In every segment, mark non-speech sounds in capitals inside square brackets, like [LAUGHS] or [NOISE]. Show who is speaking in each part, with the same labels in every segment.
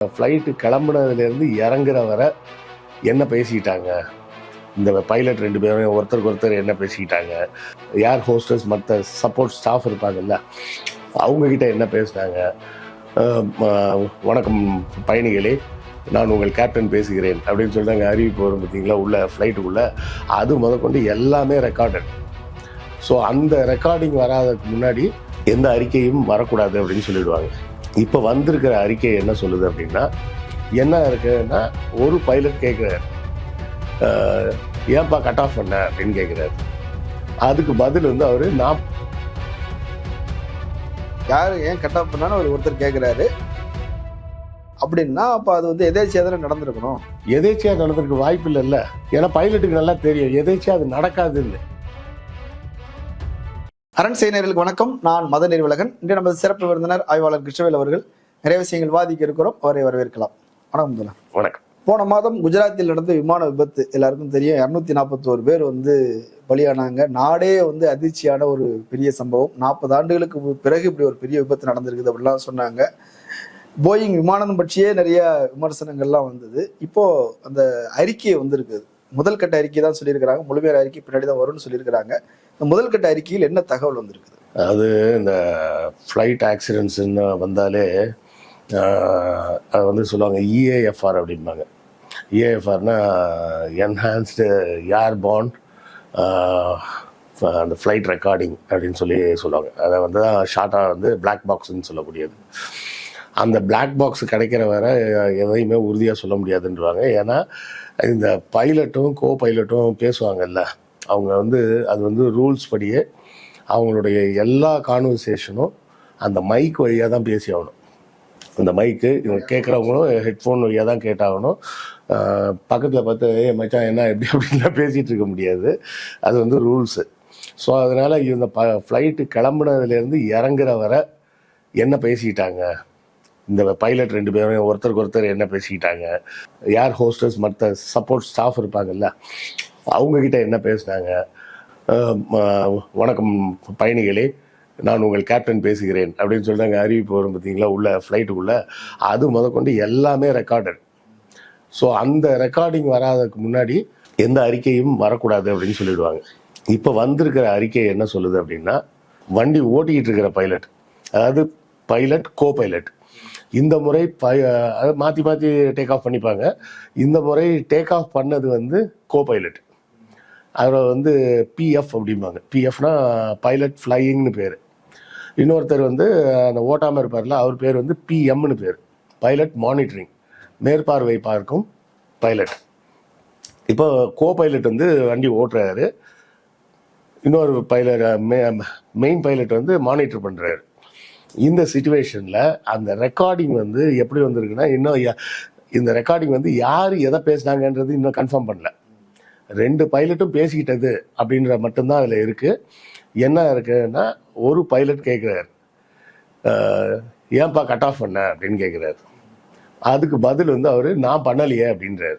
Speaker 1: Flight கிளம்புனதுலேருந்து இறங்குற வரை என்ன பேசிக்கிட்டாங்க இந்த பைலட் ரெண்டு பேரும் ஒருத்தருக்கு ஒருத்தர் என்ன பேசிக்கிட்டாங்க ஏர் ஹோஸ்டர்ஸ் மற்ற சப்போர்ட் ஸ்டாஃப் இருப்பாங்கல்ல அவங்கக்கிட்ட என்ன பேசினாங்க? வணக்கம் பயணிகளே நான் உங்கள் கேப்டன் பேசுகிறேன் அப்படின்னு சொல்லிட்டு அறிவிப்பு வரும் பார்த்தீங்களா உள்ள ஃப்ளைட்டுக்குள்ளே அது முதற்கொண்டு எல்லாமே ரெக்கார்டட் ஸோ அந்த ரெக்கார்டிங் வராததுக்கு முன்னாடி எந்த அறிக்கையும் வரக்கூடாது அப்படின்னு சொல்லிடுவாங்க. இப்போ வந்திருக்கிற அறிக்கை என்ன சொல்லுது அப்படின்னா என்ன இருக்குன்னா ஒரு பைலட் கேட்குறாரு ஏன்பா கட் ஆஃப் பண்ண அப்படின்னு கேட்குறாரு அதுக்கு பதில் வந்து அவர் நான்
Speaker 2: யார் ஏன் கட் ஆஃப் பண்ணான்னு ஒரு ஒருத்தர் கேட்குறாரு அப்படின்னா அப்போ அது வந்து எதேச்சியாக தானே நடந்திருக்கணும்?
Speaker 1: எதேச்சியா நடந்திருக்கு வாய்ப்பு இல்லைல்ல ஏன்னா பைலட்டுக்கு நல்லா தெரியும். எதேச்சியா அது நடக்காதுன்னு.
Speaker 2: அரண் செய்தியர்களுக்கு வணக்கம். நான் மத நிர்வலகன் இன்று நமது சிறப்பு விருந்தினர் ஆய்வாளர் கிருஷ்ணவேல் அவர்கள் நிறைய விஷயங்கள் வாதிக்க இருக்கிறோம். அவரை வரவேற்கலாம். வணக்கம்
Speaker 1: வணக்கம்.
Speaker 2: போன மாதம் குஜராத்தில் நடந்த விமான விபத்து எல்லாருக்கும் தெரியும். இரநூத்தி நாற்பத்தோரு பேர் வந்து பலியானாங்க. நாடே வந்து அதிர்ச்சியான ஒரு பெரிய சம்பவம். நாற்பது ஆண்டுகளுக்கு பிறகு இப்படி ஒரு பெரிய விபத்து நடந்திருக்குது அப்படிலாம் சொன்னாங்க. போயிங் விமானம் பற்றியே நிறைய விமர்சனங்கள்லாம் வந்தது. இப்போ அந்த அறிக்கை வந்திருக்குது முதல் கட்ட அறிக்கை தான் சொல்லியிருக்கிறாங்க. முழுமையான அறிக்கை பின்னாடி தான் வரும்னு சொல்லியிருக்கிறாங்க. இந்த முதல் கட்ட அறிக்கையில் என்ன தகவல் வந்திருக்குது?
Speaker 1: அது இந்த ஃப்ளைட் ஆக்சிடென்ட்ஸ்ன்னு வந்தாலே அது வந்து சொல்லுவாங்க இஏஎஃப்ஆர் அப்படிம்பாங்க. இஏஎஃப்ஆர்னா என்ஹான்ஸ்டு ஏர் பாண்ட் அந்த ஃப்ளைட் ரெக்கார்டிங் அப்படின்னு சொல்லி சொல்லுவாங்க. அதை வந்து தான் ஷார்ட்டாக வந்து பிளாக் பாக்ஸ்ன்னு சொல்லக்கூடியது. அந்த பிளாக் பாக்ஸ் கிடைக்கிற வர எதையுமே உறுதியாக சொல்ல முடியாதுன்றாங்க ஏன்னா இந்த பைலட்டும் கோ பைலட்டும் பேசுவாங்கல்ல. அவங்க வந்து அது வந்து ரூல்ஸ் படியே அவங்களுடைய எல்லா கான்வர்சேஷனும் அந்த மைக் வழியாக தான் பேசி ஆகணும். அந்த மைக்கு இவங்க கேட்குறவங்களும் ஹெட்ஃபோன் வழியாக தான் கேட்டாகணும். பக்கத்தில் பார்த்து ஏ மச்சான் என்ன எப்படி [LAUGHS] அப்படின்லாம் பேசிகிட்டு இருக்க முடியாது. அது வந்து ரூல்ஸு. ஸோ அதனால் இந்த ப ஃப்ளைட்டு கிளம்புனதுலேருந்து இறங்குற வரை என்ன பேசிக்கிட்டாங்க இந்த பைலட் ரெண்டு பேரும் ஒருத்தருக்கு ஒருத்தர் என்ன பேசிக்கிட்டாங்க யார் ஹோஸ்டர்ஸ் மற்ற சப்போர்ட் ஸ்டாஃப் இருப்பாங்கல்ல அவங்கக்கிட்ட என்ன பேசினாங்க? வணக்கம் பயணிகளே நான் உங்கள் கேப்டன் பேசுகிறேன் அப்படின்னு சொல்லிட்டு அறிவிப்பு வரும் பார்த்தீங்களா உள்ள ஃப்ளைட்டுக்குள்ளே அது முதற்கொண்டு எல்லாமே ரெக்கார்டட் ஸோ அந்த ரெக்கார்டிங் வராததுக்கு முன்னாடி எந்த அறிக்கையும் வரக்கூடாது அப்படின்னு சொல்லிடுவாங்க. இப்போ வந்திருக்கிற அறிக்கை என்ன சொல்லுது அப்படின்னா வண்டி ஓட்டிக்கிட்டு இருக்கிற பைலட் அதாவது பைலட் கோ பைலட் இந்த முறை பை மாற்றி மாற்றி டேக் ஆஃப் பண்ணிப்பாங்க. இந்த முறை டேக் ஆஃப் பண்ணது வந்து கோ பைலட் அவரை வந்து பிஎஃப் அப்படிம்பாங்க. பிஎஃப்னா பைலட் ஃப்ளையிங்னு பேர். இன்னொருத்தர் வந்து அந்த ஓட்டாமல் இருப்பார்ல அவர் பேர் வந்து பிஎம்னு பேர். பைலட் மானிட்டரிங் மேற்பார்வை பார்க்கும் பைலட் இப்போ கோ பைலட் வந்து வண்டி ஓட்டுறாரு. இன்னொரு பைலட் மெயின் பைலட் வந்து மானிட்டர் பண்ணுறாரு இந்த சுச்சுவேஷனில் அந்த ரெக்கார்டிங் வந்து எப்படி வந்திருக்குன்னா இன்னும் இந்த ரெக்கார்டிங் வந்து யார் எதை பேசுனாங்கன்றது இன்னும் கன்ஃபார்ம் பண்ணல. ரெண்டு பைலட்டும் பேசிக்கிட்டது அப்படின்ற மட்டும்தான் அதில் இருக்குது என்ன இருக்குன்னா ஒரு பைலட் கேட்குறாரு ஏன்பா கட் ஆஃப் பண்ண? அப்படின்னு கேட்குறாரு அதுக்கு பதில் வந்து அவர் நான் பண்ணலையே அப்படின்றாரு.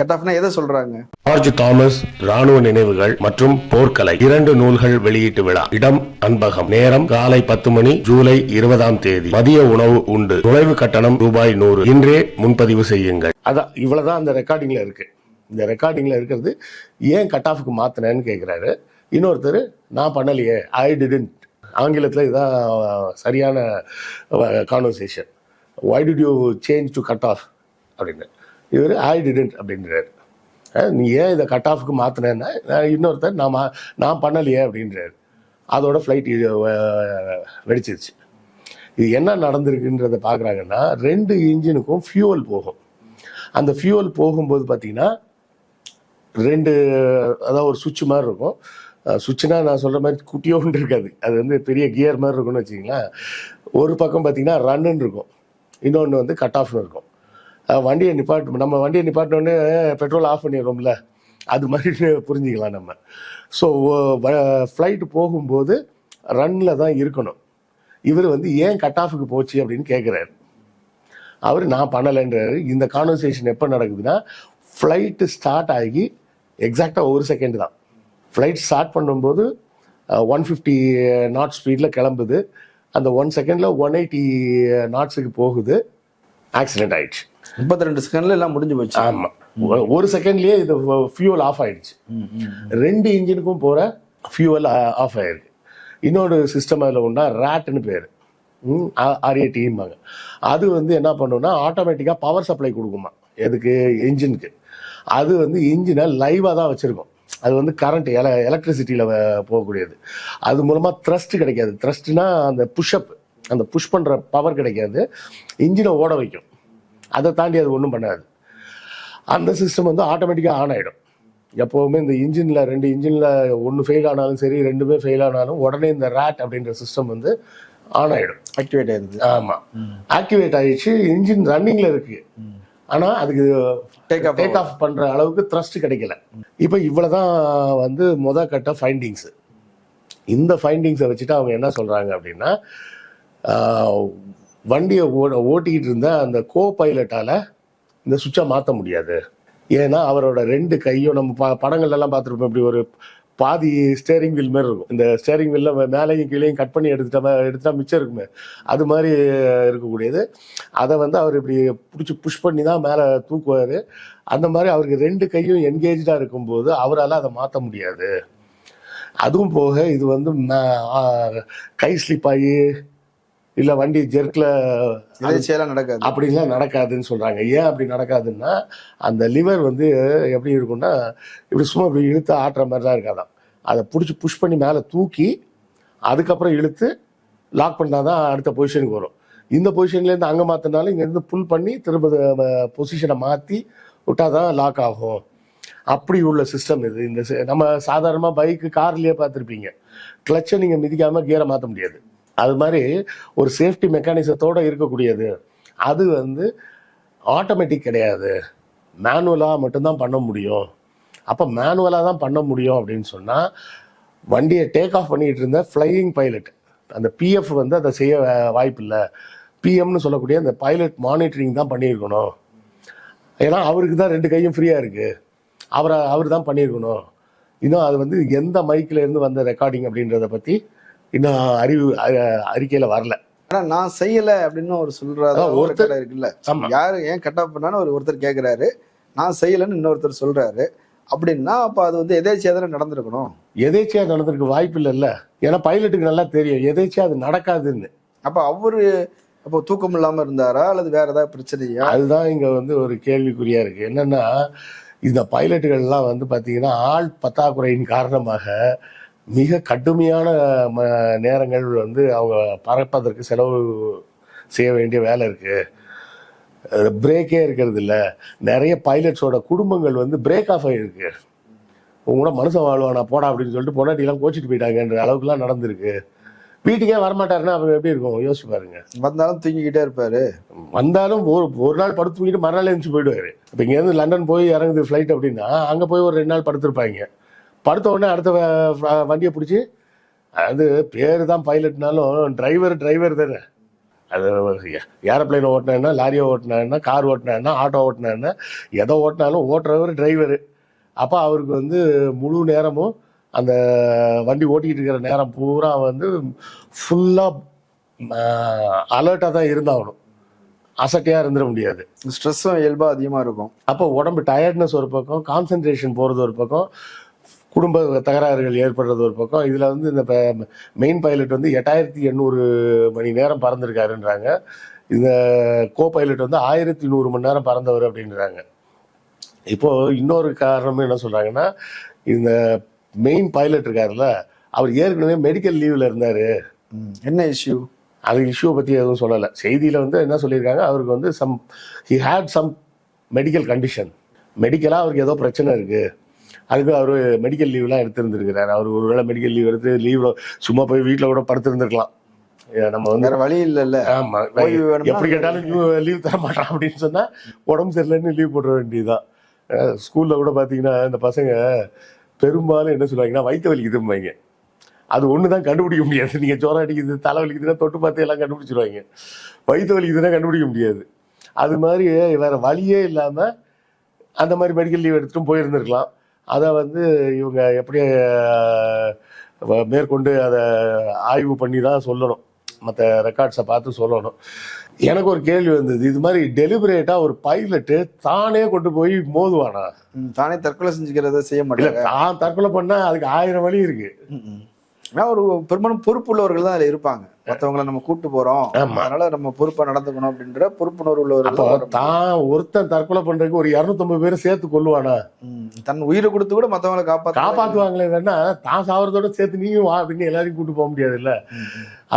Speaker 2: கட் ஆஃப்னா எதை சொல்றாங்க?
Speaker 1: ஜார்ஜ் தாமஸ் ராணுவ நினைவுகள் மற்றும் போர்க்கலை இரண்டு நூல்கள் வெளியீட்டு விழா. இடம் அன்பகம். நேரம் காலை பத்து மணி ஜூலை இருபதாம் தேதி. மதிய உணவு உண்டு. நுழைவு கட்டணம் ரூபாய் நூறு. இன்றே முன்பதிவு செய்யுங்கள். அதான் இவ்வளவுதான் அந்த ரெக்கார்டிங்ல இருக்கு. இந்த ரெக்கார்டிங்கில் இருக்கிறது ஏன் கட் ஆஃபுக்கு மாற்றினேன்னு கேட்குறாரு இன்னொருத்தர் நான் பண்ணலையே ஐ டிடன்ட் ஆங்கிலத்தில் இதான் சரியான conversation why did you change to cut off அப்படின்னு. இவர் ஐ டிடன்ட் அப்படின்றாரு. நீ ஏன் இதை கட் ஆஃப்க்கு மாற்றினேன்னா இன்னொருத்தர் நான் மா- நான் பண்ணலையே அப்படின்றாரு. அதோட ஃப்ளைட் வெடிச்சிருச்சு. இது என்ன நடந்திருக்குன்றதை பார்க்குறாங்கன்னா ரெண்டு இன்ஜினுக்கும் ஃபியூவல் போகும். அந்த ஃபியூவல் போகும்போது பார்த்தீங்கன்னா ரெண்டு அதாவது ஒரு சுவிட்ச் மாதிரி இருக்கும். சுவிட்சுனா நான் சொல்கிற மாதிரி குட்டியோண்டு இருக்காது. அது வந்து பெரிய கியர் மாதிரி இருக்கும்னு வச்சிங்களேன் ஒரு பக்கம் பார்த்தீங்கன்னா ரன்னுன்னு இருக்கும். இன்னொன்று வந்து கட் ஆஃப்னு இருக்கும். வண்டியை நிப்பாட் நம்ம வண்டியை நிப்பாட்டினோடனே பெட்ரோல் ஆஃப் பண்ணிடுறோம்ல. அது மாதிரி [LAUGHS] புரிஞ்சுக்கலாம் நம்ம. ஸோ ஃப்ளைட்டு போகும்போது ரன்னில் தான் இருக்கணும். இவர் வந்து ஏன் கட் ஆஃபுக்கு போச்சு அப்படின்னு கேட்குறாரு அவர் நான் பண்ணலைன்றாரு. இந்த கான்வர்சேஷன் எப்போ நடக்குதுன்னா ஃப்ளைட்டு ஸ்டார்ட் ஆகி எக்ஸாக்டாக ஒரு செகண்ட் தான். ஃப்ளைட் ஸ்டார்ட் பண்ணும்போது ஒன் ஃபிஃப்டி நாட் ஸ்பீடில் கிளம்புது. அந்த ஒன் செகண்டில் ஒன் எயிட்டி நாட்ஸுக்கு போகுது. ஆக்சிடென்ட் ஆயிடுச்சு.
Speaker 2: முப்பத்தி ரெண்டு செகண்ட்ல எல்லாம் முடிஞ்சு போச்சு.
Speaker 1: ஆமா. ஒரு- செகண்ட்லயே இது ஃபியூவல் ஆஃப் ஆயிடுச்சு. ரெண்டு இன்ஜினுக்கும் போற ஃபியூவல் ஆஃப் ஆயிருக்கு. இன்னொரு சிஸ்டம் அதில் உண்டா ரேட்னு பேர். ஆர்ஏடிம்பாங்க அது வந்து என்ன பண்ணுன்னா ஆட்டோமேட்டிக்காக பவர் சப்ளை கொடுக்குமா. எதுக்கு? இன்ஜினுக்கு அது வந்து இன்ஜினை லைவாக தான் வச்சுருக்கோம். அது வந்து கரண்ட் எல எலக்ட்ரிசிட்டியில் போகக்கூடியது. அது மூலமாக த்ரஸ்ட் கிடைக்காது. த்ரஸ்ட்னா அந்த புஷ்அப் அந்த புஷ் பண்ணுற பவர் கிடைக்காது. இன்ஜினை ஓட வைக்கும். அதை தாண்டி அது ஒன்றும் பண்ணாது. அந்த சிஸ்டம் வந்து ஆட்டோமேட்டிக்காக ஆன் ஆகிடும் எப்போவுமே இந்த இன்ஜினில் ரெண்டு இன்ஜினில் ஒன்று ஃபெயில் ஆனாலும் சரி ரெண்டுமே ஃபெயில் ஆனாலும் உடனே இந்த ரேட் அப்படின்ற சிஸ்டம் வந்து ஆன் ஆகிடும்
Speaker 2: ஆக்டிவேட் ஆயிருது.
Speaker 1: ஆமாம் ஆக்டிவேட் ஆயிடுச்சு. இன்ஜின் ரன்னிங்கில் இருக்கு. ஆனால் அதுக்கு
Speaker 2: Take off
Speaker 1: டேக் ஆஃப் பண்ணுற அளவுக்கு த்ரஸ்ட் கிடைக்கல. இப்போ இவ்வளோதான் வந்து முத கட்ட ஃபைண்டிங்ஸு இந்த ஃபைண்டிங்ஸை வச்சுட்டு அவங்க என்ன சொல்கிறாங்க அப்படின்னா வண்டியை ஓ ஓட்டிக்கிட்டு இருந்த அந்த கோ பைலட்டால் இந்த சுவிட்சை மாற்ற முடியாது. ஏன்னா அவரோட ரெண்டு கையும் நம்ம ப படங்கள்ல எல்லாம் பார்த்துருப்போம் இப்படி ஒரு பாதி ஸ்டேரிங் வீல் மாதிரி இருக்கும். இந்த ஸ்டேரிங் வீல்ல மேலேயும் கீழேயும் கட் பண்ணி எடுத்துட்டா எடுத்துட்டா மிச்சம் இருக்குமே. அது மாதிரி இருக்கக்கூடியது. அதை வந்து அவர் இப்படி பிடிச்சி புஷ் பண்ணி தான் மேலே தூக்குவார். அந்த மாதிரி அவருக்கு ரெண்டு கையும் என்கேஜாக இருக்கும்போது அவரால் அதை மாற்ற முடியாது. அதுவும் போக இது வந்து கை ஸ்லிப் ஆகி இல்லை வண்டி ஜெர்க்கில்
Speaker 2: எதாச்சியெல்லாம் நடக்காது.
Speaker 1: அப்படிலாம் நடக்காதுன்னு சொல்கிறாங்க ஏன் அப்படி நடக்காதுன்னா அந்த லிவர் வந்து எப்படி இருக்கும்னா இப்படி சும்மா இப்படி இழுத்து ஆட்டுற மாதிரி தான் இருக்காதாம். அதை பிடிச்சி புஷ் பண்ணி மேலே தூக்கி அதுக்கப்புறம் இழுத்து லாக் பண்ணால் தான் அடுத்த பொசிஷனுக்கு வரும். இந்த பொசிஷன்லேருந்து அங்கே மாற்றினாலும் இங்கேருந்து புல் பண்ணி திரும்ப பொசிஷனை மாற்றி விட்டால் தான் லாக் ஆகும். அப்படி உள்ள சிஸ்டம் இது. இந்த நம்ம சாதாரணமாக பைக்கு கார்லேயே பார்த்துருப்பீங்க. கிளச்சை நீங்கள் மிதிக்காமல் கியரை மாற்ற முடியாது. அது மாதிரி ஒரு சேஃப்டி மெக்கானிசத்தோட இருக்கக்கூடியது. அது வந்து ஆட்டோமேட்டிக் கிடையாது. மேனுவலாக மட்டும்தான் பண்ண முடியும். அப்போ மேனுவலாக தான் பண்ண முடியும் அப்படின்னு சொன்னால் வண்டியை டேக் ஆஃப் பண்ணிகிட்டு இருந்த ஃப்ளையிங் பைலட் அந்த பிஎஃப் வந்து அதை செய்ய வாய்ப்பு இல்லை பிஎம்னு சொல்லக்கூடிய அந்த பைலட் மானிட்டரிங் தான் பண்ணியிருக்கணும். ஏன்னா அவருக்கு தான் ரெண்டு கையும் ஃப்ரீயாக இருக்குது அவரை அவர் தான் பண்ணியிருக்கணும். இன்னும் அது வந்து எந்த மைக்கில் இருந்து வந்த ரெக்கார்டிங் அப்படின்றத பற்றி இன்னும் அறிவு அறிக்கையில வரல.
Speaker 2: ஆனா நான் செய்யல அப்படின்னு
Speaker 1: அதான்
Speaker 2: ஒரு
Speaker 1: ஒருத்தர்-
Speaker 2: இருக்குல்ல. யாரு ஏன் கட் ஆஃப் பண்ணான்னு ஒரு ஒருத்தர் கேக்குறாரு. நான் செய்யலன்னு இன்னொருத்தர் சொல்றாரு. அப்படின்னா அப்ப அது வந்து எதேச்சியா தானே நடந்திருக்கணும்?
Speaker 1: எதேச்சியா நடந்திருக்க வாய்ப்பு இல்லைல்ல. ஏன்னா பைலட்டுக்கு நல்லா தெரியும். எதேச்சியா அது நடக்காதுன்னு.
Speaker 2: அப்ப அவரு அப்போ தூக்கம் இல்லாம இருந்தாரா? அல்லது வேற ஏதாவது பிரச்சனையா?
Speaker 1: அதுதான் இங்க வந்து ஒரு கேள்விக்குறியா இருக்கு. என்னன்னா இந்த பைலட்டுகள்லாம் வந்து பாத்தீங்கன்னா ஆள் பற்றாக்குறையின் காரணமாக மிக கடுமையான நேரங்கள் வந்து அவங்க பறப்பதற்கு செலவு செய்ய வேண்டிய வேலை இருக்கு. பிரேக்கே இருக்கிறது இல்ல. நிறைய பைலட்ஸோட குடும்பங்கள் வந்து பிரேக் ஆஃப் ஆகிருக்கு உங்க கூட மனுஷன் வாழ்வானா போடா அப்படின்னு சொல்லிட்டு பொண்டாட்டிலாம் கோச்சிட்டு போயிட்டாங்கன்ற அளவுக்குலாம் நடந்திருக்கு. வீட்டுக்கே வரமாட்டாருன்னா அவங்க எப்படி இருக்கும்? யோசிச்சு பாருங்க.
Speaker 2: வந்தாலும் தூங்கிக்கிட்டே இருப்பாரு.
Speaker 1: வந்தாலும் ஒரு ஒரு நாள் படுத்து தூங்கிட்டு மறுநாள் எழுந்துச்சு போயிடுவாரு. இப்போ இங்கேருந்து லண்டன் போய் இறங்குது ஃப்ளைட் அப்படின்னா அங்கே போய் ஒரு ரெண்டு நாள் படுத்திருப்பாங்க. படுத்த உடனே அடுத்த வண்டியை பிடிச்சி அது பேர் தான் பைலட்னாலும் டிரைவர் டிரைவர் தானே அது ஏரோப்ளைன் ஓட்டினா லாரியை ஓட்டினா கார் ஓட்டினா ஆட்டோ ஓட்டினா எதை ஓட்டினாலும் ஓட்டுறவர் டிரைவர் அப்போ அவருக்கு வந்து முழு நேரமும் அந்த வண்டி ஓட்டிக்கிட்டு இருக்கிற நேரம் பூரா வந்து ஃபுல்லாக அலர்ட்டாக தான் இருந்தாகணும். அசட்டையாக இருந்துட முடியாது.
Speaker 2: ஸ்ட்ரெஸ்ஸும் இயல்பா அதிகமா இருக்கும்.
Speaker 1: அப்போ உடம்பு டயர்ட்னஸ் ஒரு பக்கம் கான்சென்ட்ரேஷன் போகிறது ஒரு பக்கம் குடும்ப தகராறுகள் ஏற்படுறது ஒரு பக்கம். இதில் வந்து இந்த மெயின் பைலட் வந்து எட்டாயிரத்தி எண்ணூறு மணி நேரம் பறந்துருக்காருன்றாங்க. இந்த கோ பைலட் வந்து ஆயிரத்தி நூறு மணி நேரம் பறந்தவர் அப்படின்றாங்க. இப்போ இன்னொரு காரணம் என்ன சொல்றாங்கன்னா இந்த மெயின் பைலட் இருக்காருல்ல அவர் ஏற்கனவே மெடிக்கல் லீவ்ல இருந்தாரு.
Speaker 2: என்ன இஷ்யூ
Speaker 1: அது இஷ்யூவை பற்றி எதுவும் சொல்லலை. செய்தியில் வந்து என்ன சொல்லியிருக்காங்க அவருக்கு வந்து some he had some medical condition மெடிக்கலாக அவருக்கு ஏதோ பிரச்சனை இருக்குது அதுக்கு அவர் மெடிக்கல் லீவ்லாம் எடுத்திருந்திருக்கிறார். அவர் ஒருவேளை மெடிக்கல் லீவ் எடுத்து லீவில் சும்மா போய் வீட்டில் கூட படுத்திருந்திருக்கலாம். நம்ம வந்து
Speaker 2: வேற வழி இல்லைல்ல.
Speaker 1: ஆமா
Speaker 2: ஓய்வு வேணும்னா
Speaker 1: எப்படி கேட்டாலும் லீவ் தர மாட்டான் அப்படின்னு சொன்னா உடம்பு சரியில்லைன்னு லீவ் போட வேண்டியதுதான். ஸ்கூல்ல கூட பாத்தீங்கன்னா இந்த பசங்க பெரும்பாலும் என்ன சொல்லுவாங்கன்னா வயிற்று வலிக்குதும்பாங்க. அது ஒன்று தான் கண்டுபிடிக்க முடியாது. நீங்கள் ஜோரம் அடிக்குது தலை வலிக்குதுன்னா தொட்டு பார்த்து எல்லாம் கண்டுபிடிச்சிருவாங்க. வயிற்று வலிக்குதுன்னா கண்டுபிடிக்க முடியாது. அது மாதிரி வேற வழியே இல்லாமல் அந்த மாதிரி மெடிக்கல் லீவ் எடுத்துட்டும் போயிருந்திருக்கலாம். அதை வந்து இவங்க எப்படி மேற்கொண்டு அதை ஆய்வு பண்ணி தான் சொல்லணும். மற்ற ரெக்கார்ட்ஸை பார்த்து சொல்லணும். எனக்கு ஒரு கேள்வி வந்தது. இது மாதிரி டெலிபரேட்டாக ஒரு பைலட்டு தானே கொண்டு போய் மோதுவானா?
Speaker 2: தானே தற்கொலை செஞ்சுக்கிறத செய்ய மாட்டாங்க.
Speaker 1: தான் தற்கொலை பண்ணா அதுக்கு ஆயிரம் வழி இருக்கு.
Speaker 2: ம், ம். ஏன்னா ஒரு பெரும்பாலும் பொறுப்புள்ளவர்கள் தான் அதுல இருப்பாங்க. மத்தவங்கள நம்ம கூட்டு போறோம். அதனால நம்ம பொறுப்பா நடந்துக்கணும் அப்படின்ற பொறுப்புணர்வு
Speaker 1: அப்போ
Speaker 2: தான்
Speaker 1: ஒருத்தன் தற்கொலை பண்றதுக்கு ஒரு இரநூத்தம்பது பேரை சேர்த்து கொள்ளுவானா
Speaker 2: தன் உயிரை கொடுத்து கூட மத்தவங்களை காப்பாற்ற
Speaker 1: காப்பாத்துவாங்களே வேணா தான் சாவறதோட சேர்த்து நீயும் வா அப்படின்னு எல்லாரையும் கூட்டு போக முடியாது இல்ல?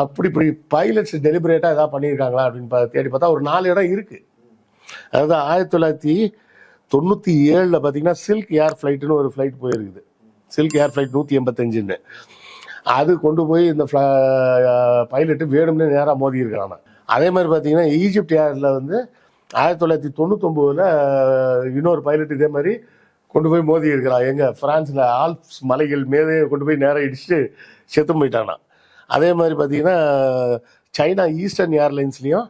Speaker 1: அப்படி இப்படி பைலட்ஸ் டெலிபரேட்டா ஏதாவது பண்ணியிருக்காங்களா அப்படின்னு தேடி பார்த்தா ஒரு நாலு இடம் இருக்கு. அதாவது ஆயிரத்தி தொள்ளாயிரத்தி தொண்ணூத்தி ஏழுல பாத்தீங்கன்னா சில்க் ஏர் ஃபிளைட்னு ஒரு ஃபிளைட் போயிருக்குது. சில்க் ஏர் ஃபிளைட் நூத்தி எண்பத்தஞ்சுன்னு. அது கொண்டு போய் இந்த பைலட்டு வேணும்னு நேராக மோதி இருக்காங்க அதே மாதிரி பார்த்தீங்கன்னா ஈஜிப்ட் ஏரில் வந்து ஆயிரத்தி தொள்ளாயிரத்தி தொண்ணூத்தொம்போதில் இன்னொரு பைலட் இதே மாதிரி கொண்டு போய் மோதி இருக்கிறான். எங்கே ஃப்ரான்ஸில் ஆல்ப்ஸ் மலைகள் மேலே கொண்டு போய் நேராக இடிச்சுட்டு செத்து போயிட்டானா. அதே மாதிரி பார்த்தீங்கன்னா சைனா ஈஸ்டர்ன் ஏர்லைன்ஸ்லையும்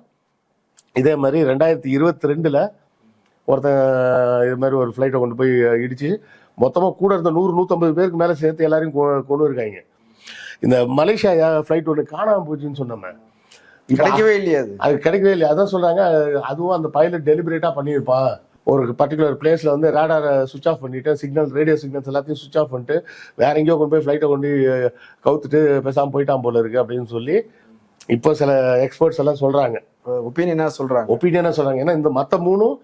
Speaker 1: இதே மாதிரி ரெண்டாயிரத்தி இருபத்தி ரெண்டில் ஒருத்தன் இது மாதிரி ஒரு ஃப்ளைட்டை கொண்டு போய் இடிச்சு மொத்தமாக கூட இருந்த நூறு நூற்றம்பது பேருக்கு மேலே சேர்த்து எல்லாரையும் கொ- கொண்டு இருக்காங்க. இந்த மலேசியா ஃப்ளைட் ஒன்று காணாமல் போச்சுன்னு சொன்னோமே.
Speaker 2: கிடைக்கவே இல்லையா அது.
Speaker 1: கிடைக்கவே இல்லை அதான் சொல்றாங்க அதுவும் அந்த பைலட் டெலிபரேட்டா பண்ணியிருப்பான் ஒரு பர்டிகுலர் பிளேஸ்ல வந்து ரேடாரை சுவிச் ஆஃப் பண்ணிட்டு சிக்னல் ரேடியோ சிக்னல்ஸ் எல்லாத்தையும் சுவிச் ஆஃப் பண்ணிட்டு வேற எங்கேயோ கொண்டு போய் ஃப்ளைட்டை கொண்டு கவுத்துட்டு பேசாம போயிட்டான் போல இருக்கு அப்படின்னு சொல்லி இப்போ சில எக்ஸ்பர்ட்ஸ் எல்லாம் சொல்றாங்க.
Speaker 2: ஒப்பீனியனா சொல்றாங்க.
Speaker 1: ஒப்பீனியனா சொல்றாங்க. ஏன்னா இந்த மற்ற மூணும்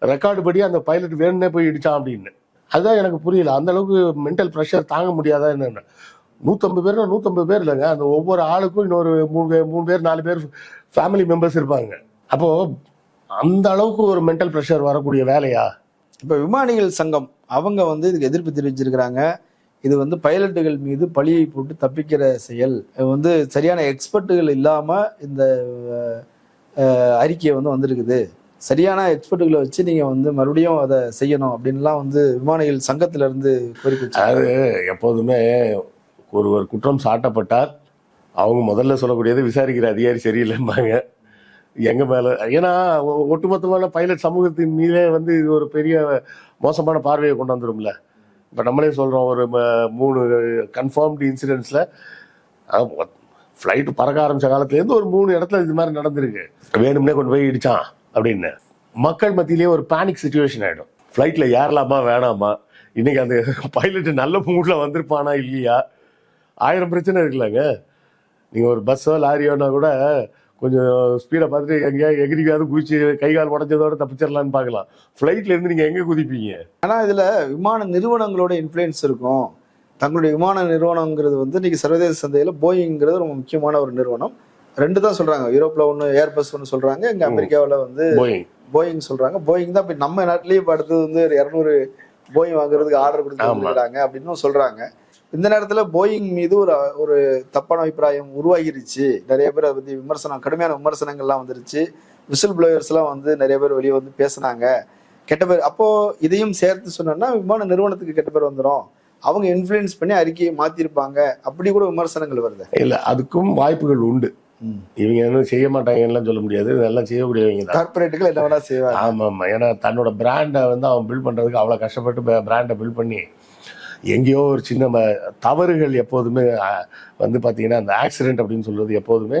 Speaker 1: ரெக்கார்டு படி அந்த பைலட் வேணும்னே போய் இடிச்சான் அப்படின்னு. அதுதான் எனக்கு புரியல. அந்த அளவுக்கு மென்டல் ப்ரெஷர் தாங்க முடியாதா என்னன்னு. நூற்றம்பது பேர்னா நூற்றம்பது பேர் இல்லைங்க. அந்த ஒவ்வொரு ஆளுக்கும் இன்னொரு மூணு பேர் மூணு பேர் நாலு பேர் ஃபேமிலி மெம்பர்ஸ் இருப்பாங்க. அப்போ அந்த அளவுக்கு ஒரு மென்டல் ப்ரெஷர் வரக்கூடிய வேலையா?
Speaker 2: இப்ப விமானிகள் சங்கம் அவங்க வந்து இதுக்கு எதிர்ப்பு தெரிவிச்சிருக்கிறாங்க. இது வந்து பைலட்டுகள் மீது பழியை போட்டு தப்பிக்கிற செயல். வந்து சரியான எக்ஸ்பர்ட்டுகள் இல்லாம இந்த அஹ், அறிக்கை வந்து வந்திருக்குது. சரியான எக்ஸ்பர்ட்டுகளை வச்சு நீங்க வந்து மறுபடியும் அதை செய்யணும் அப்படின்லாம் வந்து விமானிகள் சங்கத்துல இருந்து கோரிக்கை
Speaker 1: அது எப்போதுமே ஒருவர் குற்றம் சாட்டப்பட்டால் அவங்க முதல்ல சொல்லக்கூடியது விசாரிக்கிற அதிகாரி சரியில்லைம்பாங்க. எங்கள் மேலே ஏன்னா ஒட்டுமொத்தமான பைலட் சமூகத்தின் மீதே வந்து இது ஒரு பெரிய மோசமான பார்வையை கொண்டு வந்துரும்ல. இப்போ நம்மளே சொல்கிறோம் ஒரு மூணு கன்ஃபார்ம்டு இன்சிடென்ட்ஸில் ஃப்ளைட்டு பறக்க ஆரம்பித்த காலத்துலேருந்து ஒரு மூணு இடத்துல இது மாதிரி நடந்திருக்கு. வேணும்னே கொண்டு போய் இடிச்சான் அப்படின்னு. மக்கள் மத்தியிலேயே ஒரு பேனிக் சுச்சுவேஷன் ஆகிடும் ஃப்ளைட்டில் ஏறலாமா வேணாமா? இன்றைக்கி அந்த பைலட் நல்ல மூடில் வந்திருப்பானா இல்லையா? ஆயிரம் பிரச்சனை இருக்குல்லங்க. நீங்க ஒரு பஸ்ஸோ லாரியோனா கூட கொஞ்சம் ஸ்பீடை பார்த்துட்டு எங்கேயா எகிரிக்காவது குதிச்சு கை கால் உடஞ்சதோட தப்பிச்சிடலான்னு பார்க்கலாம். ஃப்ளைட்ல இருந்து நீங்க எங்க குதிப்பீங்க?
Speaker 2: ஆனா இதுல விமான நிறுவனங்களோட இன்ஃப்ளூயன்ஸ் இருக்கும். தங்களுடைய விமான நிறுவனங்கிறது வந்து இன்னைக்கு சர்வதேச சந்தையில போயிங்கிறது ரொம்ப முக்கியமான ஒரு நிறுவனம். ரெண்டு தான் சொல்றாங்க. யூரோப்ல ஒன்று ஏர்பஸ் ஒன்று சொல்றாங்க. இங்க அமெரிக்காவில் வந்து
Speaker 1: போயிங்
Speaker 2: சொல்றாங்க. போயிங் தான் இப்போ நம்ம நாட்டிலேயே இப்போ அடுத்தது வந்து ஒரு இரநூறு போயிங் வாங்குறதுக்கு ஆர்டர் கொடுத்து அப்படின்னு சொல்றாங்க. இந்த நேரத்துல போயிங் மீது ஒரு ஒரு தப்பான அபிப்பிராயம் உருவாகிருச்சு. நிறைய பேர் அதை பத்தி விமர்சனம் கடுமையான விமர்சனங்கள்லாம் வந்துருச்சு. விசில் ப்ளோயர்ஸ் எல்லாம் வந்து நிறைய பேர் வெளியே வந்து பேசுனாங்க. கெட்ட பேர் அப்போ இதையும் சேர்த்து சொன்னோம்னா விமான நிறுவனத்துக்கு கெட்ட பேர் வந்துடும் அவங்க இன்ஃப்ளூயன்ஸ் பண்ணி அறிக்கையை மாத்திருப்பாங்க. அப்படி கூட விமர்சனங்கள் வருது.
Speaker 1: இல்ல அதுக்கும் வாய்ப்புகள் உண்டு. இவங்க என்ன செய்ய மாட்டாங்கன்னு சொல்ல முடியாது. இதெல்லாம் செய்யக்கூடியவங்க தான்.
Speaker 2: கார்பரேட்டுகள் என்ன வேணா செய்வாங்க.
Speaker 1: ஆமா ஆமா ஏன்னா தன்னோட பிராண்டை வந்து அவன் பில்ட் பண்றதுக்கு அவ்வளவு கஷ்டப்பட்டு பிராண்டை பில்ட் பண்ணி எங்கேயோ ஒரு சின்ன தவறுகள் எப்போதுமே வந்து பாத்தீங்கன்னா அந்த ஆக்சிடென்ட் அப்படின்னு சொல்றது எப்போதுமே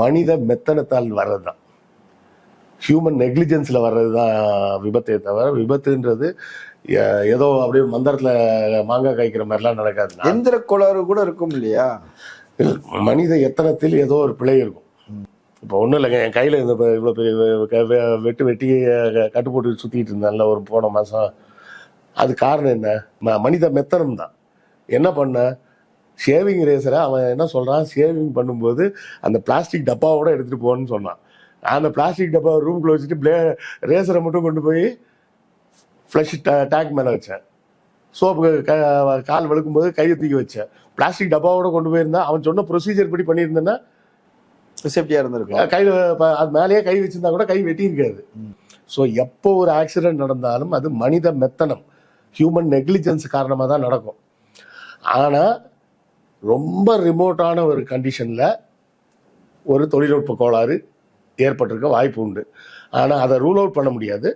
Speaker 1: மனித மெத்தனத்தால் வர்றது தான் ஹியூமன் நெக்லிஜென்ஸ்ல வர்றது தான் விபத்தே தவிர விபத்துன்றது ஏதோ அப்படியே மந்திரத்துல மாங்காய் காய்க்கிற மாதிரிலாம் நடக்காது.
Speaker 2: எந்திர கோளாறு கூட இருக்கும் இல்லையா?
Speaker 1: மனித எத்தனத்தில் ஏதோ ஒரு பிழை இருக்கும். இப்போ ஒன்றும் இல்லைங்க என் கையில் இந்த இவ்வளோ பெரிய வெட்டு வெட்டி கட்டு போட்டு சுற்றிட்டு இருந்தேன்ல ஒரு போன மாதம் அது காரணம் என்ன? மனித மெத்தனம் தான். என்ன பண்ண? ஷேவிங் ரேசரை அவன் என்ன சொல்கிறான் ஷேவிங் பண்ணும்போது அந்த பிளாஸ்டிக் டப்பாவோட எடுத்துகிட்டு போன்னு சொன்னான். அந்த பிளாஸ்டிக் டப்பா ரூம்குள்ளே வச்சுட்டு ப்ளே ரேசரை மட்டும் கொண்டு போய் ஃப்ளஷ் டேங்க் மேலே வச்சேன். சோப்பு கால் வெளுக்கும்போது கையை தூக்கி வச்சேன். பிளாஸ்டிக் டப்பாவோட கொண்டு போயிருந்தா அவன் சொன்ன ப்ரொசீஜர் படி பண்ணியிருந்தேன்னா
Speaker 2: சேஃப்டியா இருந்திருக்கும்.
Speaker 1: கையில் அது மேலேயே கை வச்சிருந்தா கூட கை வெட்டியிருக்காது. ஸோ எப்போ ஒரு ஆக்சிடென்ட் நடந்தாலும் அது மனித மெத்தனம். ஹியூமன் நெக்லிஜென்ஸ் காரணமாக தான் நடக்கும். ஆனால் ரொம்ப ரிமோட்டான ஒரு கண்டிஷனில் ஒரு தொழில்நுட்ப கோளாறு ஏற்பட்டிருக்க வாய்ப்பு உண்டு. ஆனால் அதை ரூல் அவுட் பண்ண முடியாது.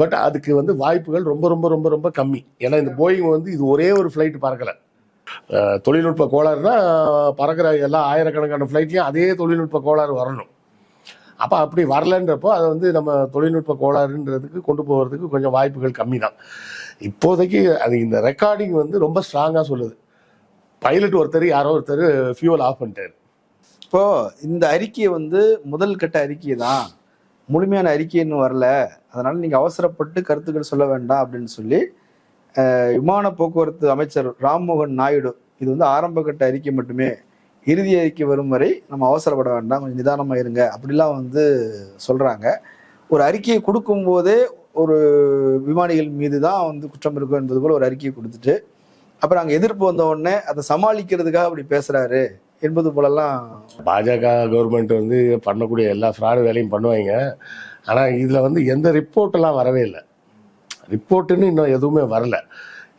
Speaker 1: பட் அதுக்கு வந்து வாய்ப்புகள் ரொம்ப ரொம்ப ரொம்ப ரொம்ப கம்மி. ஏன்னா இந்த போயிங் வந்து இது ஒரே ஒரு ஃப்ளைட் பறக்கலை. தொழில்நுட்ப கோளாறுனா பறக்கிற எல்லா ஆயிரக்கணக்கான ஃப்ளைட்லையும் அதே தொழில்நுட்ப கோளாறு வரணும். அப்போ அப்படி வரலன்றப்போ அதை வந்து நம்ம தொழில்நுட்ப கோளாறுன்றதுக்கு கொண்டு போகிறதுக்கு கொஞ்சம் வாய்ப்புகள் கம்மி தான் இப்போதைக்கு அது இந்த ரெக்கார்டிங் வந்து ரொம்ப ஸ்ட்ராங்காக சொல்லுது. பைலட் ஒருத்தர் யாரோ ஒருத்தர் ஃபியூவல் ஆஃப் பண்ணிட்டாரு.
Speaker 2: இப்போ இந்த அறிக்கையை வந்து முதல் கட்ட அறிக்கை தான் முழுமையான அறிக்கை இன்னும் வரல. அதனால நீங்க அவசரப்பட்டு கருத்துக்கள் சொல்ல வேண்டாம் அப்படின்னு சொல்லி விமான போக்குவரத்து அமைச்சர் ராம்மோகன் நாயுடு இது வந்து ஆரம்ப கட்ட அறிக்கை மட்டுமே. இறுதி அறிக்கை வரும் வரை நம்ம அவசரப்பட வேண்டாம். கொஞ்சம் நிதானமாக இருங்க. அப்படிலாம் வந்து சொல்கிறாங்க ஒரு அறிக்கையை கொடுக்கும்போதே ஒரு விமானிகள் மீது தான் வந்து குற்றம் இருக்கும் என்பது போல ஒரு அறிக்கையை கொடுத்துட்டு அப்புறம் அங்கே எதிர்ப்பு வந்த உடனே அதை சமாளிக்கிறதுக்காக அப்படி பேசுறாரு என்பது போலலாம்
Speaker 1: பாஜக கவர்மெண்ட் வந்து பண்ணக்கூடிய எல்லா ஃப்ராடு வேலையும் பண்ணுவாங்க. ஆனால் இதில் வந்து எந்த ரிப்போர்ட்டெல்லாம் வரவே இல்லை. ரிப்போர்ட்டுன்னு இன்னும் எதுவுமே வரல.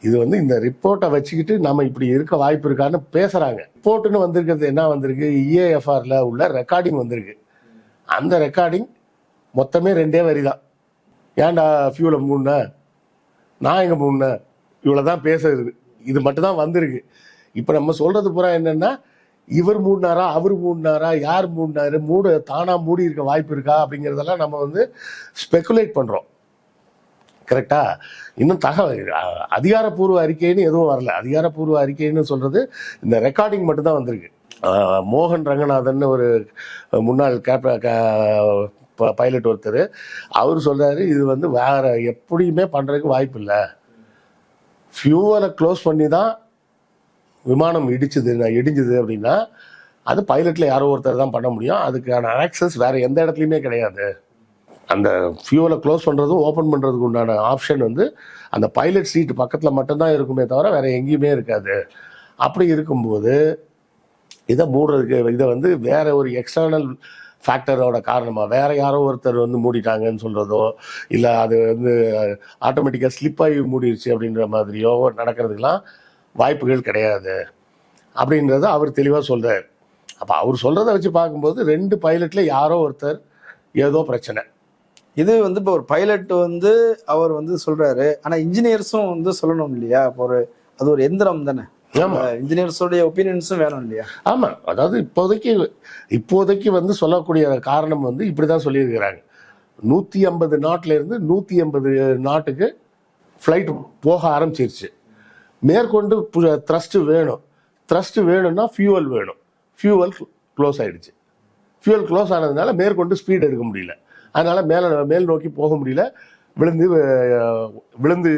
Speaker 1: இது வந்து இந்த ரிப்போர்ட்டை வச்சுக்கிட்டு நம்ம இப்படி இருக்க வாய்ப்பு இருக்கான்னு பேசுகிறாங்க ரிப்போர்ட்டுன்னு வந்திருக்கிறது என்ன வந்திருக்கு? இஏஎஃப்ஆரில் உள்ள ரெக்கார்டிங் வந்திருக்கு. அந்த ரெக்கார்டிங் மொத்தமே ரெண்டே வரி தான் ஏன்டா ஃபியூலை மூணு நான் எங்கே மூணு இவ்வளோ தான் பேசுறது. இது மட்டும் தான் வந்திருக்கு. இப்போ நம்ம சொல்கிறது பூரா என்னென்னா இவர் மூடினாரா அவர் மூடினாரா யார் மூடினாரு மூட தானாக மூடி இருக்க வாய்ப்பு இருக்கா அப்படிங்கிறதெல்லாம் நம்ம வந்து ஸ்பெகுலேட் பண்ணுறோம் கரெக்டா இன்னும் தகவல் அதிகாரப்பூர்வ அறிக்கைன்னு எதுவும் வரல. அதிகாரப்பூர்வ அறிக்கைன்னு சொல்கிறது இந்த ரெக்கார்டிங் மட்டும்தான் வந்திருக்கு. மோகன் ரங்கநாதன் ஒரு முன்னாள் கேப்ட பைலட் ஒருத்தர். அவர் சொல்கிறாரு இது வந்து வேற எப்படியுமே பண்ணுறதுக்கு வாய்ப்பு இல்லை ஃபியூவலை க்ளோஸ் பண்ணி தான் விமானம் இடிச்சுது இடிஞ்சுது அப்படின்னா அது பைலட்டில் யாரோ ஒருத்தர் தான் பண்ண முடியும். அதுக்கான ஆக்சஸ் வேற எந்த இடத்துலையுமே கிடையாது. அந்த ஃபியூவலை க்ளோஸ் பண்ணுறதும் ஓப்பன் பண்ணுறதுக்கு உண்டான ஆப்ஷன் வந்து அந்த பைலட் சீட் பக்கத்தில் மட்டும்தான் இருக்குமே தவிர வேறு எங்கேயுமே இருக்காது. அப்படி இருக்கும்போது இதை மூடுறதுக்கு இதை வந்து வேற ஒரு எக்ஸ்டர்னல் ஃபேக்டரோட காரணமாக வேற யாரோ ஒருத்தர் வந்து மூடிட்டாங்கன்னு சொல்கிறதோ இல்லை அது வந்து ஆட்டோமேட்டிக்காக ஸ்லிப் ஆகி மூடிடுச்சு அப்படின்ற மாதிரியோ நடக்கிறதுக்கெல்லாம் வாய்ப்புகள் கிடையாது. அப்படின்றத அவர் தெளிவாக சொல்கிறார் அப்போ அவர் சொல்கிறத வச்சு பார்க்கும்போது ரெண்டு பைலட்டில் யாரோ ஒருத்தர் ஏதோ பிரச்சனை.
Speaker 2: இது வந்து இப்போ ஒரு பைலட் வந்து அவர் வந்து சொல்கிறாரு ஆனால் இன்ஜினியர்ஸும் வந்து சொல்லணும் இல்லையா? இப்போ ஒரு அது ஒரு எந்திரம் தானே? இன்ஜினியர்ஸோடைய ஒப்பீனியன்ஸும் வேணும் இல்லையா?
Speaker 1: ஆமாம் அதாவது இப்போதைக்கு இப்போதைக்கு வந்து சொல்லக்கூடிய காரணம் வந்து இப்படி தான் சொல்லியிருக்கிறாங்க. நூற்றி ஐம்பது நாட்டிலேருந்து நூற்றி ஐம்பது நாட்டுக்கு ஃப்ளைட் போக ஆரம்பிச்சிருச்சு. மேற்கொண்டு த்ரஸ்ட் வேணும். த்ரஸ்ட் வேணும்னா ஃபியூவல் வேணும். ஃபியூவல் க்ளோஸ் ஆயிடுச்சு. ஃபியூவல் க்ளோஸ் ஆனதுனால மேற்கொண்டு ஸ்பீட் எடுக்க முடியல. அதனால மேலே மேல் நோக்கி போக முடியல. விழுந்து விழுந்து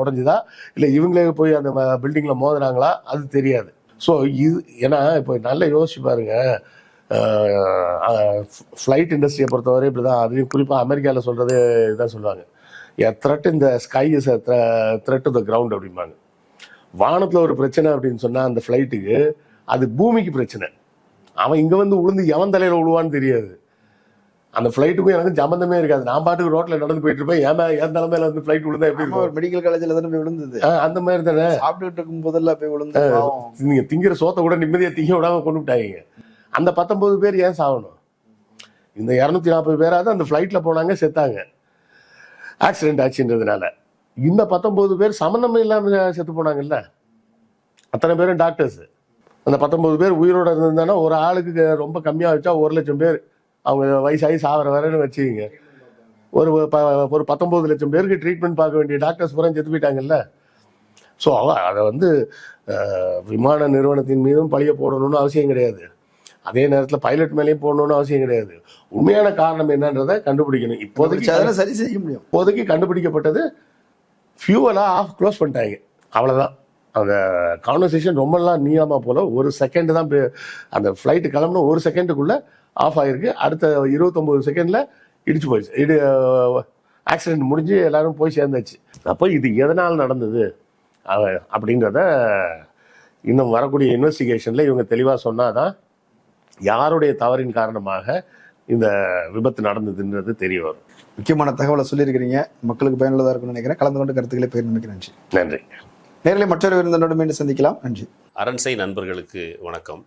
Speaker 1: உடஞ்சுதா? இல்லை இவங்களே போய் அந்த பில்டிங்கில் மோதினாங்களா அது தெரியாது. ஸோ இது ஏன்னா இப்போ நல்லா யோசிச்சு பாருங்க. ஃப்ளைட் இண்டஸ்ட்ரியை பொறுத்தவரை இப்படி தான் அதுலேயும் குறிப்பாக அமெரிக்காவில் சொல்கிறது இதான் சொல்லுவாங்க. எ த்ரெட் இந்த sky is a thread to the ground அப்படிம்பாங்க. வானத்தில் ஒரு பிரச்சனை அப்படின்னு சொன்னால் அந்த ஃப்ளைட்டுக்கு அது பூமிக்கு பிரச்சனை. அவன் இங்கே வந்து உளுந்து எவன் தலையில் விழுவான்னு தெரியாது. அந்த ஃப்ளைட்டுக்கும் எனக்கு சம்மந்தமே இருக்காது. நான் பாட்டுக்கு ரோட்டில் நடந்து போயிட்டு இருப்பேன். ஏன் என் தலைமையில வந்து ஃப்ளைட் விழுந்தா எப்படி இருக்கும்?
Speaker 2: ஒரு மெடிக்கல் காலேஜ்ல தானே போய் விழுந்தது.
Speaker 1: அந்த மாதிரி தானே?
Speaker 2: சாப்பிட்டுட்டு இருக்கும் போதெல்லாம் போய் விழுந்து பாவம்.
Speaker 1: நீங்க திங்கிற சோத்தை கூட நிம்மதியா திங்க விடாம கொண்டு விட்டாங்க. அந்த பத்தொன்பது பேர் ஏன் சாகணும்? இந்த இரநூத்தி நாற்பது பேராவது அந்த ஃப்ளைட்ல போனாங்க செத்தாங்க. ஆக்சிடென்ட் ஆச்சுன்றதுனால. இந்த பத்தொன்பது பேர் சம்மந்தமே இல்லாம செத்து போனாங்கல்ல? அத்தனை பேரும் டாக்டர்ஸ் அந்த பத்தொன்பது பேர் உயிரோட இருந்திருந்தாங்கன்னா ஒரு ஆளுக்கு ரொம்ப கம்மியா வச்சா ஒரு லட்சம் பேர் அவங்க வயசாகி சாவர வரன்னு வச்சுக்கிங்க. ஒரு ஒரு பத்தொன்பது லட்சம் பேருக்கு ட்ரீட்மெண்ட் பார்க்க வேண்டிய டாக்டர்ஸ் பூரா செத்து போயிட்டாங்கல்ல. ஸோ அதை வந்து விமான நிறுவனத்தின் மீதும் பழிய போடணும்னு அவசியம் கிடையாது. அதே நேரத்தில் பைலட் மேலேயும் போடணும்னு அவசியம் கிடையாது. உண்மையான காரணம் என்னன்றதை கண்டுபிடிக்கணும். இப்போதைக்கு
Speaker 2: அதெல்லாம் சரி செய்ய முடியும்.
Speaker 1: இப்போதைக்கு கண்டுபிடிக்கப்பட்டது ஃபியூவலாக ஆஃப் க்ளோஸ் பண்ணிட்டாங்க. அவ்வளோதான் அந்த கான்வர்சேஷன் ரொம்பலாம் நீளமாக போல. ஒரு செகண்ட் தான் அந்த ஃப்ளைட்டு கிளம்புன ஒரு செகண்டுக்குள்ள ஆஃப் ஆகிருக்கு அடுத்த இருபத்தொம்போது செகண்டில் இடிச்சு போயிடுச்சு. இடி ஆக்சிடென்ட் முடிஞ்சு எல்லாரும் போய் சேர்ந்தாச்சு. அப்போ இது எதனால் நடந்தது? அப்படின்றத இன்னும் வரக்கூடிய இன்வெஸ்டிகேஷனில் இவங்க தெளிவாக சொன்னாதான் யாருடைய தவறின் காரணமாக இந்த விபத்து நடந்ததுன்றது தெரிய வரும்.
Speaker 2: முக்கியமான தகவலை சொல்லியிருக்கிறீங்க. மக்களுக்கு பயனுள்ளதா இருக்கும்னு நினைக்கிறேன். கலந்து கொண்டு கருத்துக்களை பயிர் நன்றி நன்றி.
Speaker 1: நன்றி.
Speaker 2: நேரில் மற்றொரு விருந்தனோடு மீண்டும் சந்திக்கலாம். நன்றி.
Speaker 3: அரண்சை நண்பர்களுக்கு வணக்கம்.